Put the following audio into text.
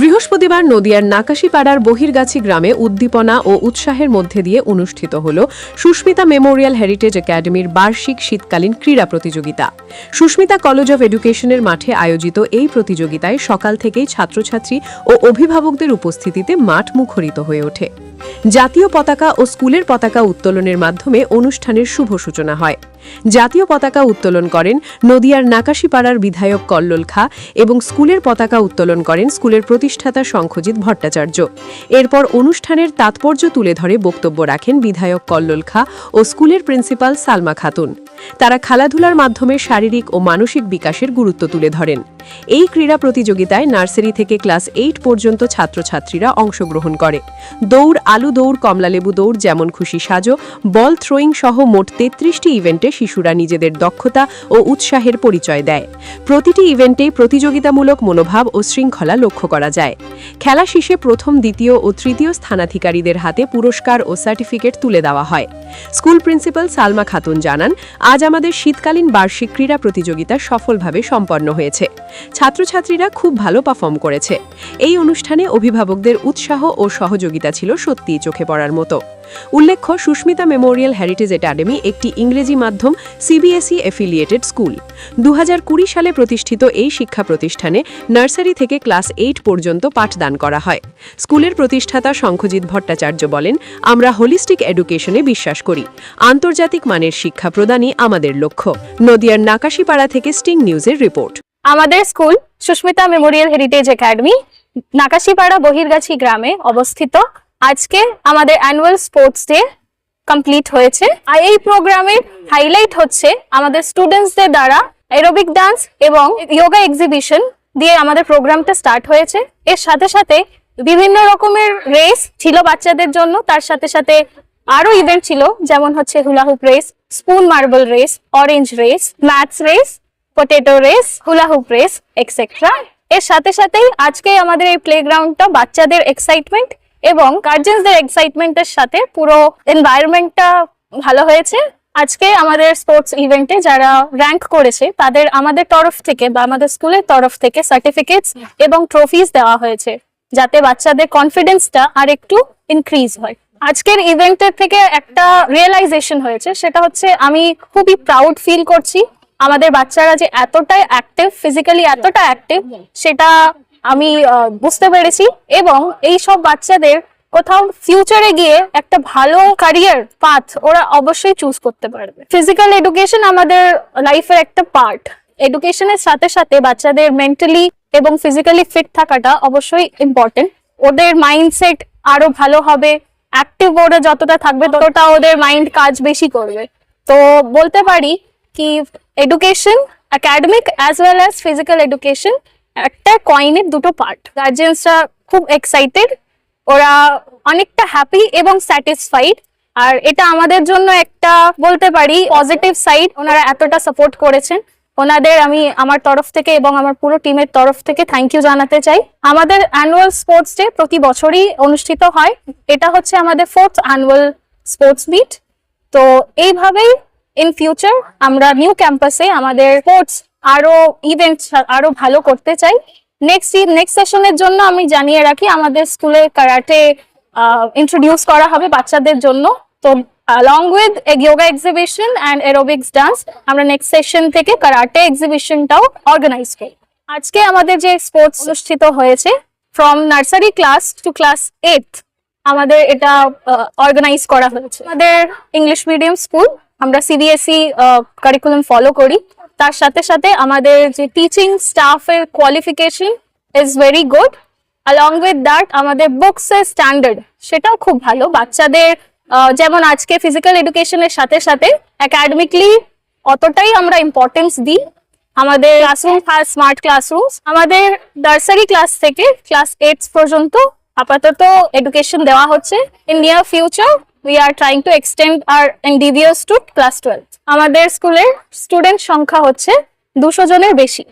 বৃহস্পতিবার নদিয়ার নাকাশিপাড়ার বহিরগাছি গ্রামে উদ্দীপনা ও উৎসাহের মধ্যে দিয়ে অনুষ্ঠিত হল সুস্মিতা মেমোরিয়াল হেরিটেজ একাডেমির বার্ষিক শীতকালীন ক্রীড়া প্রতিযোগিতা। সুস্মিতা কলেজ অব এডুকেশনের মাঠে আয়োজিত এই প্রতিযোগিতায় সকাল থেকেই ছাত্রছাত্রী ও অভিভাবকদের উপস্থিতিতে মাঠ মুখরিত হয়ে ওঠে। জাতীয় পতাকা ও স্কুলের পতাকা উত্তোলনের মাধ্যমে অনুষ্ঠানের শুভ সূচনা হয়। জাতীয় পতাকা উত্তোলন করেন নদিয়ার নাকাশিপাড়ার বিধায়ক কল্লোল খা এবং স্কুলের পতাকা উত্তোলন করেন স্কুলের প্রতিষ্ঠাতা শঙ্খজিৎ ভট্টাচার্য। এরপর অনুষ্ঠানের তাৎপর্য তুলে ধরে বক্তব্য রাখেন বিধায়ক কল্লোল খা ও স্কুলের প্রিন্সিপাল সালমা খাতুন। তারা খেলাধুলার মাধ্যমে শারীরিক ও মানসিক বিকাশের গুরুত্ব তুলে ধরেন। এই ক্রীড়া প্রতিযোগিতায় নার্সারি থেকে ক্লাস এইট পর্যন্ত ছাত্রছাত্রীরা অংশগ্রহণ করে। দৌড়, আলু দৌড় কমলালেবু দৌড়, যেমন খুশি সাজো, বল থ্রোয়িং সহ মোট তেত্রিশটি ইভেন্টে শিশুরা নিজেদের দক্ষতা ও উৎসাহের পরিচয় দেয়। প্রতিটি ইভেন্টে প্রতিযোগিতামূলক মনোভাব ও শৃঙ্খলা লক্ষ্য করা যায়। খেলা শেষে প্রথম, দ্বিতীয় ও তৃতীয় স্থানাধিকারীদের হাতে পুরস্কার ও সার্টিফিকেট তুলে দেওয়া হয়। স্কুল প্রিন্সিপাল সালমা খাতুন জানান, আজ আমাদের শীতকালীন বার্ষিক ক্রীড়া প্রতিযোগিতা সফলভাবে সম্পন্ন হয়েছে। ছাত্রছাত্রীরা খুব ভালো পারফর্ম করেছে। এই অনুষ্ঠানে অভিভাবকদের উৎসাহ ও সহযোগিতা ছিল সত্যিই চোখে পড়ার মতো। উল্লেখ্য, সুস্মিতা মেমোরিয়াল হেরিটেজ একাডেমি একটি ইংরেজি মাধ্যম সিবিএসই এফিলিয়েটেড স্কুল। দু হাজার কুড়ি সালে প্রতিষ্ঠিত এই শিক্ষা প্রতিষ্ঠানে নার্সারি থেকে ক্লাস এইট পর্যন্ত পাঠদান করা হয়। স্কুলের প্রতিষ্ঠাতা শঙ্খজিৎ ভট্টাচার্য বলেন, আমরা হোলিস্টিক এডুকেশনে বিশ্বাস করি। আন্তর্জাতিক মানের শিক্ষা প্রদানই আমাদের লক্ষ্য। নদিয়ার নাকাশিপাড়া থেকে স্টিং নিউজের রিপোর্ট। আমাদের school Susmita memorial heritage academy, Nakashipara Bahirgachhi গ্রামে অবস্থিত। আজকে আমাদের অ্যানুয়াল স্পোর্টস ডে কমপ্লিট হয়েছে। আর এই প্রোগ্রামের হাইলাইট হচ্ছে আমাদের স্টুডেন্টসদের দ্বারা এরোবিক ডান্স এবং যোগা এক্সিবিশন দিয়ে আমাদের প্রোগ্রামটা স্টার্ট হয়েছে। এর সাথে সাথে বিভিন্ন রকমের রেস ছিল বাচ্চাদের জন্য। তার সাথে সাথে আরও ইভেন্ট ছিল, যেমন হচ্ছে hula hoop race spoon marble race orange race maths race potato race hula hoop race etcetera এর সাথে সাথেই আজকে আমাদের এই প্লেগ্রাউন্ডটা বাচ্চাদের এক্সাইটমেন্ট এবং গার্জেন্সদের এক্সাইটমেন্টের সাথে পুরো এনভায়রনমেন্টটা ভালো হয়েছে। আজকে আমাদের স্পোর্টস ইভেন্টে যারা র্যাঙ্ক করেছে, তাদের আমাদের তরফ থেকে বা আমাদের স্কুলের তরফ থেকে সার্টিফিকেটস এবং ট্রফিজ দেওয়া হয়েছে, যাতে বাচ্চাদের কনফিডেন্সটা আর একটু ইনক্রিজ হয়। আজকের ইভেন্টের থেকে একটা রিয়েলাইজেশন হয়েছে, সেটা হচ্ছে আমি খুবই প্রাউড ফিল করছি। আমাদের বাচ্চারা যে এতটাই অ্যাক্টিভ ফিজিক্যালি এতটা অ্যাক্টিভ সেটা আমি বুঝতে পেরেছি এবং এই সব বাচ্চাদের কোথাও ফিউচারে গিয়ে একটা ভালো ক্যারিয়ার পাথ ওরা অবশ্যই চুজ করতে পারবে। ফিজিক্যাল এডুকেশন আমাদের লাইফের একটা পার্ট এডুকেশনের সাথে সাথে বাচ্চাদের মেন্টালি এবং ফিজিক্যালি ফিট থাকাটা অবশ্যই ইম্পর্টেন্ট ওদের মাইন্ডসেট আরও ভালো হবে অ্যাক্টিভ ওরা যতটা থাকবে ততটা ওদের মাইন্ড কাজ বেশি করবে। তো বলতে পারি কি education academic as well as physical education একটা কয়েনের দুটো পার্ট গার্জেন্সরা খুব এক্সাইটেড ওরা অনেকটা হ্যাপি এবং স্যাটিসফাইড আর এটা আমাদের জন্য একটা বলতে পারি পজিটিভ সাইড ওনারা এতটা সাপোর্ট করেছেন। ওনাদের আমি আমার তরফ থেকে এবং আমার পুরো টিমের তরফ থেকে থ্যাংক ইউ জানাতে চাই। আমাদের অ্যানুয়াল স্পোর্টস ডে প্রতি বছরই অনুষ্ঠিত হয়। এটা হচ্ছে আমাদের ফোর্থ অ্যানুয়াল স্পোর্টস মিট তো এইভাবেই ইন ফিউচার আমরা নিউ ক্যাম্পাসে আমাদের স্পোর্টস আরও ইভেন্ট আরও ভালো করতে চাই। নেক্সট নেক্সট সেশনের জন্য আমি জানিয়ে রাখি, আমাদের স্কুলে কারাটে ইন্ট্রোডিউস করা হবে বাচ্চাদের জন্য। তো, along with yoga exhibition and aerobics dance, আমরা নেক্সট সেশন থেকে কারাটে এক্সিবিশনটাও অর্গানাইজ করি আজকে আমাদের যে স্পোর্টস অনুষ্ঠিত হয়েছে from nursery class to class eight আমাদের এটা অর্গানাইজ করা হয়েছে। আমাদের ইংলিশ মিডিয়াম স্কুল আমরা সিবিএসই কারিকুলাম ফলো করি। তার সাথে সাথে আমাদের যে টিচিং স্টাফের qualification is very good along with that আমাদের বুকস এর স্ট্যান্ডার্ড সেটাও খুব ভালো। বাচ্চাদের যেমন আজকে ফিজিক্যাল এডুকেশনের সাথে সাথে একাডেমিকলি অতটাই আমরা ইম্পর্টেন্স দিই। আমাদের ক্লাসরুম স্মার্ট ক্লাসরুম আমাদের নার্সারি ক্লাস থেকে ক্লাস এইট পর্যন্ত আপাতত এডুকেশন দেওয়া হচ্ছে। In near future we are trying to extend our এনডিভিএস to class twelve আমাদের স্কুলের স্টুডেন্ট সংখ্যা হচ্ছে দুশো জনের বেশি।